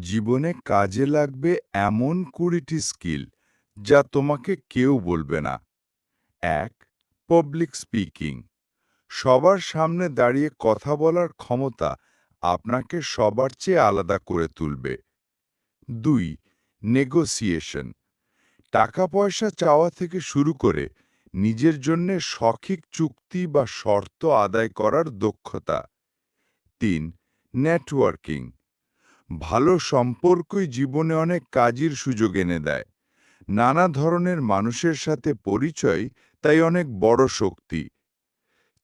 জীবনে কাজে লাগবে এমন কুড়িটি স্কিল যা তোমাকে কেউ বলবে না। এক পাবলিক স্পিকিং সবার সামনে দাঁড়িয়ে কথা বলার ক্ষমতা আপনাকে সবার চেয়ে আলাদা করে তুলবে। দুই নেগোসিয়েশন টাকা পয়সা চাওয়া থেকে শুরু করে নিজের জন্যে সঠিক চুক্তি বা শর্ত আদায় করার দক্ষতা। তিন নেটওয়ার্কিং ভালো সম্পর্কই জীবনে অনেক কাজের সুযোগ এনে দেয়। নানা ধরনের মানুষের সাথে পরিচয় তাই অনেক বড় শক্তি।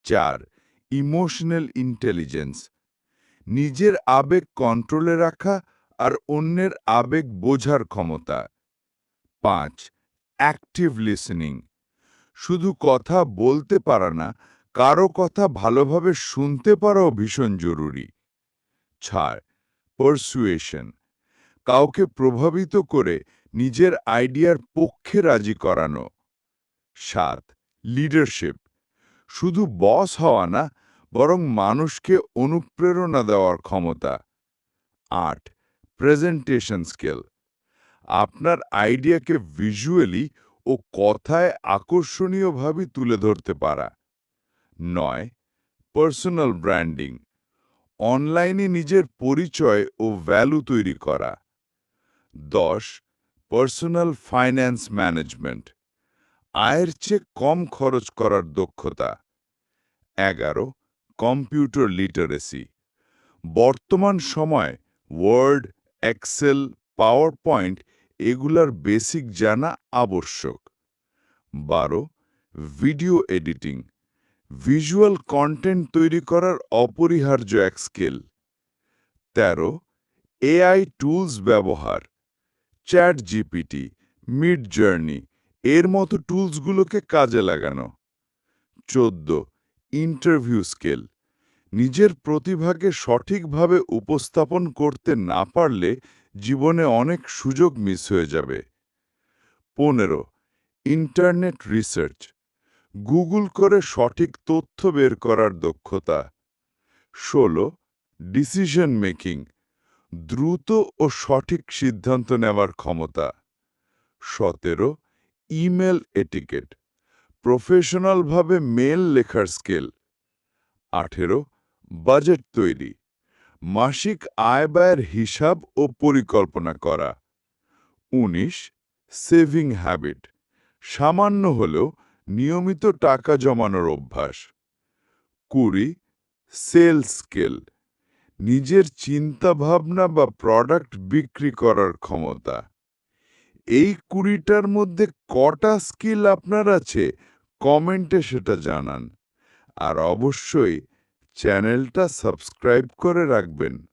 চার, ইমোশনাল ইন্টেলিজেন্স। নিজের আবেগ কন্ট্রোলে রাখা আর অন্যের আবেগ বোঝার ক্ষমতা। পাঁচ, অ্যাক্টিভ লিসেনিং। শুধু কথা বলতে পারা না, কারও কথা ভালোভাবে শুনতে পারাও ভীষণ জরুরি। ছাড় পারসুয়েশন কাউকে প্রভাবিত করে নিজের আইডিয়ার পক্ষে রাজি করানো। সাত লিডারশিপ শুধু বস হওয়া না, বরং মানুষকে অনুপ্রেরণা দেওয়ার ক্ষমতা। আট প্রেজেন্টেশন স্কিল আপনার আইডিয়াকে ভিজুয়ালি ও কথায় আকর্ষণীয়ভাবে তুলে ধরতে পারা। নয় পার্সোনাল ব্র্যান্ডিং অনলাইনে নিজের পরিচয় ও ভ্যালু তৈরি করা। দশ পার্সোনাল ফাইন্যান্স ম্যানেজমেন্ট আয়ের চেয়ে কম খরচ করার দক্ষতা। এগারো কম্পিউটার লিটারেসি বর্তমান সময় ওয়ার্ড এক্সেল পাওয়ার পয়েন্ট এগুলার বেসিক জানা আবশ্যক। বারো ভিডিও এডিটিং ভিজুয়াল কন্টেন্ট তৈরি করার অপরিহার্য এক স্কিল তেরো এআই টুলস ব্যবহার। চ্যাট জিপিটি মিড জার্নি এর মতো টুলসগুলোকে কাজে লাগানো। চোদ্দ ইন্টারভিউ স্কিল নিজের প্রতিভাকে সঠিকভাবে উপস্থাপন করতে না পারলে জীবনে অনেক সুযোগ মিস হয়ে যাবে। পনেরো ইন্টারনেট রিসার্চ গুগল করে সঠিক তথ্য বের করার দক্ষতা। ষোলো ডিসিশন মেকিং দ্রুত ও সঠিক সিদ্ধান্ত নেওয়ার ক্ষমতা। সতেরো ইমেল এটিকেট প্রফেশনালভাবে মেল লেখার স্কেল আঠেরো বাজেট তৈরি, মাসিক আয় ব্যয়ের হিসাব ও পরিকল্পনা করা। উনিশ সেভিং হ্যাবিট সামান্য হলেও নিয়মিত টাকা জমানোর অভ্যাস। কুড়ি, সেল স্কেল, নিজের চিন্তাভাবনা বা প্রোডাক্ট বিক্রি করার ক্ষমতা। এই কুড়িটার মধ্যে কটা স্কিল আপনার আছে? কমেন্টে সেটা জানান। আর অবশ্যই চ্যানেলটা সাবস্ক্রাইব করে রাখবেন।